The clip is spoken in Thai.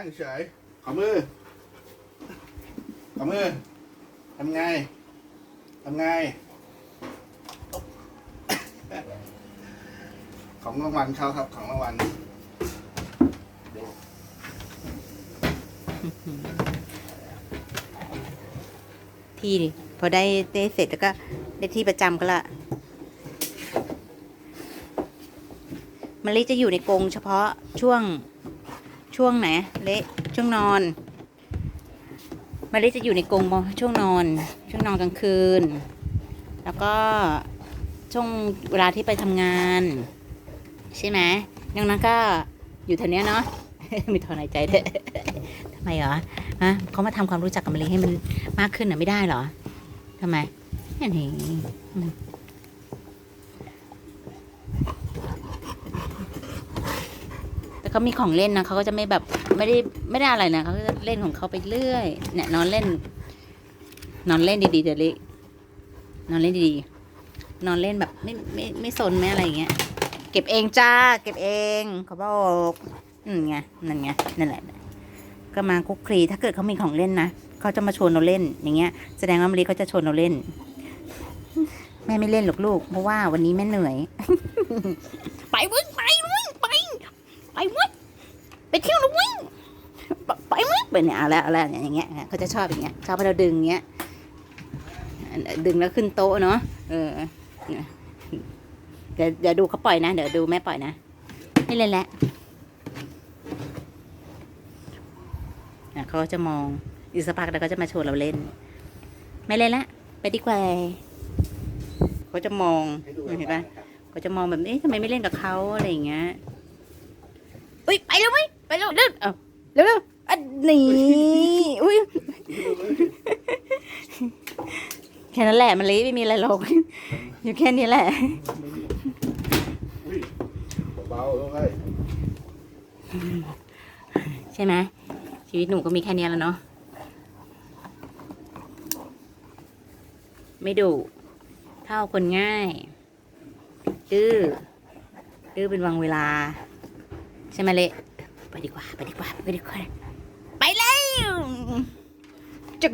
นั่งเฉยขอมือขอมือทำไงทำไง ของรางวัลเขาครับ ของรางวัลที่พอได้ได้เสร็จแล้วก็ได้ที่ประจำก็ละมะลิจะอยู่ในกรงเฉพาะช่วง ช่วงไหนเละช่วงนอนมะลิจะอยู่ในกรงช่วงนอน ช่วงนอนกลางคืน แล้วก็ช่วงเวลาที่ไปทำงาน ใช่ไหมดังนั้นก็อยู่แถวเนี้ยเนาะมีถอนหายใจด้วยทำไมเหรอฮะเขามาทำความรู้จักกับมะลิให้มันมากขึ้นน่ะไม่ได้เหรอทำไมอันนี้มัน แต่เขามีของเล่นนะเขาก็จะไม่แบบไม่ได้ไม่ได้อะไรนะเขาก็จะเล่นของเขาไปเรื่อย เนี่ย นอนเล่น นอนเล่นดีๆเดี๋ยวลินอนเล่นดีๆนอนเล่นแบบไม่ไม่ไม่สนไม่อะไรอย่างเงี้ยเก็บเองจ้า เก็บเองเขาบอกอืมไงนั่นไงนั่นแหละก็มาคุกคลีถ้าเกิดเขามีของเล่นนะเขาจะมาชวนเราเล่นอย่างเงี้ย แสดงว่ามะลิเขาจะชวนเราเล่น แม่ไม่เล่นหรอกลูก เพราะว่าวันนี้แม่เหนื่อย ไปวิ่งไปวิ่งไป ไปวิ่งไปเที่ยวนะวิ่งไป ไปวิ่งไปเนี่ยเอาแล้วเอาแล้วเนี่ยอย่างเงี้ยเขาจะชอบอย่างเงี้ยชอบให้เราดึงเงี้ยดึงแล้วขึ้นโต๊ะเนาะเออเดี๋ยวเดี๋ยวดูเขาปล่อยนะ เดี๋ยวดูแม่ปล่อยนะไม่เล่นแล้วอะเขาก็จะมองอีกสักพักแล้วก็จะมาชวนเราเล่น ไม่เล่นละไปดีกว่าเขาจะมองเห็นปะเขาจะมองแบบนี้ทำไมไม่เล่นกับเขาอะไรอย่างเงี้ยอุ้ยไปเร็วไหมไปเร็วเร็วเอาเร็วเร็ว อันนี้อุ้ยแค่นั้นแหละมันเลยไม่มีอะไรหรอกอยู่แค่นี้แหละเบาลงเลยใช่ไหมชีวิตหนูก็มีแค่นี้แล้วเนาะไม่ดุเท่าคนง่าย ดื้อ ดื้อเป็นวังเวลา ใช่ไหมเละ ไปดีกว่า ไปดีกว่า ไปดีกว่า ไปแล้วจุก